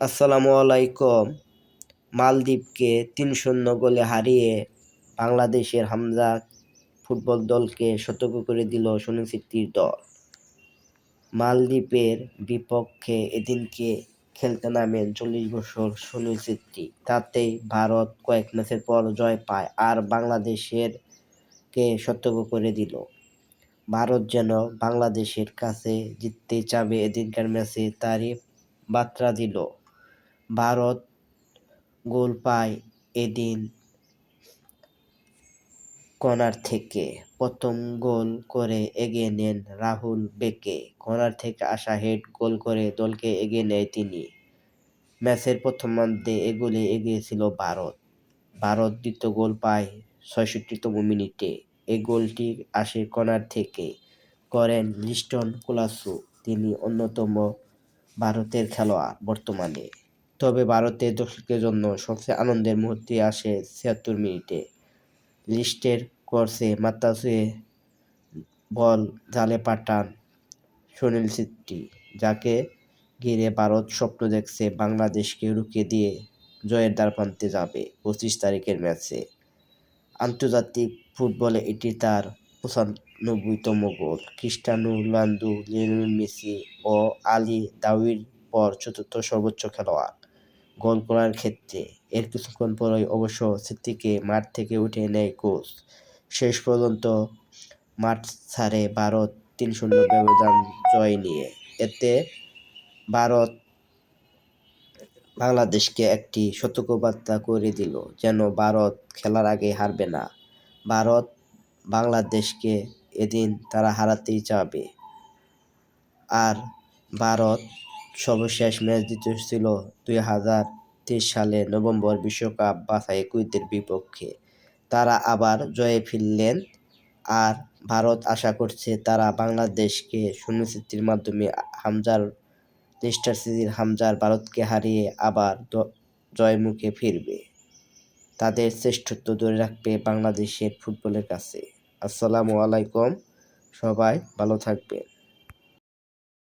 আসসালামু আলাইকুম। মালদ্বীপকে তিন শূন্য গোলে হারিয়ে বাংলাদেশের হামজা ফুটবল দলকে সতর্ক করে দিল সুনীল ছেত্রীর দল। মালদ্বীপের বিপক্ষে এদিনকে খেলতে নামেন চল্লিশ বছর সুনীল ছেত্রী তাতেই ভারত কয়েক ম্যাচের পর জয় পায় আর বাংলাদেশের কে সতর্ক করে দিল। ভারত যেন বাংলাদেশের কাছে জিততে চাবে এদিনকার ম্যাচে তারই বার্তা দিল। ভারত গোল পায় এদিন কর্নার থেকে। প্রথম গোল করে এগিয়ে নেন রাহুল বেকে। কর্নার থেকে আসা হেড গোল করে দলকে এগিয়ে নেয় তিনি। ম্যাচের প্রথমার্ধে এ গোলে এগিয়েছিল ভারত। ভারত দ্বিতীয় গোল পায় ছয়ষট্টিতম মিনিটে। এই গোলটি আসে কর্নার থেকে করেন লিস্টন কোলাসু। তিনি অন্যতম ভারতের খেলোয়াড় বর্তমানে। তবে ভারতের দর্শকদের জন্য সবচেয়ে আনন্দের মুহূর্তে আসে ছিয়াত্তর মিনিটে। লিস্টের কোর্সে মাত্রা ছুঁয়ে বল জালে পাঠান সুনীল ছেত্রী, যাকে ঘিরে ভারত স্বপ্ন দেখছে বাংলাদেশকে রুখে দিয়ে জয়ের দ্বার প্রান্তে যাবে পঁচিশ তারিখের ম্যাচে। আন্তর্জাতিক ফুটবলে এটি তার পঁচানব্বইতম গোল। ক্রিস্টানো রোনালদো, লিওনেল মেসি ও আলী দাউির পর চতুর্থ সর্বোচ্চ খেলোয়াড়। গোল করার ক্ষেত্রে এর কিছুক্ষণ পরই অবশ্য ছেত্রীকে মাঠ থেকে উঠে নেয় কোচ। শেষ পর্যন্ত মাঠ ছাড়ে ভারত তিন শূন্য ব্যবধান জয় নিয়ে। এতে ভারত বাংলাদেশকে একটি সতর্কবার্তা করে দিল যেন ভারত খেলার আগে হারবে না। ভারত বাংলাদেশকে এদিন তারা হারাতেই চাবে। আর ভারত সর্বশেষ ম্যাচ জিতেছিল দুই হাজার তেইশ সালে নভেম্বর বিশ্বকাপ বাছাই কুইতের বিপক্ষে। তারা আবার জয়ে ফিরলেন আর ভারত আশা করছে তারা বাংলাদেশকে শূন্যচিত্রের মাধ্যমে হামজার, লেস্টার সিটির হামজার ভারতকে হারিয়ে আবার জয়মুখে ফিরবে। তাদের শ্রেষ্ঠত্ব ধরে রাখবে বাংলাদেশের ফুটবলের কাছে। আসসালামু আলাইকুম, সবাই ভালো থাকবেন।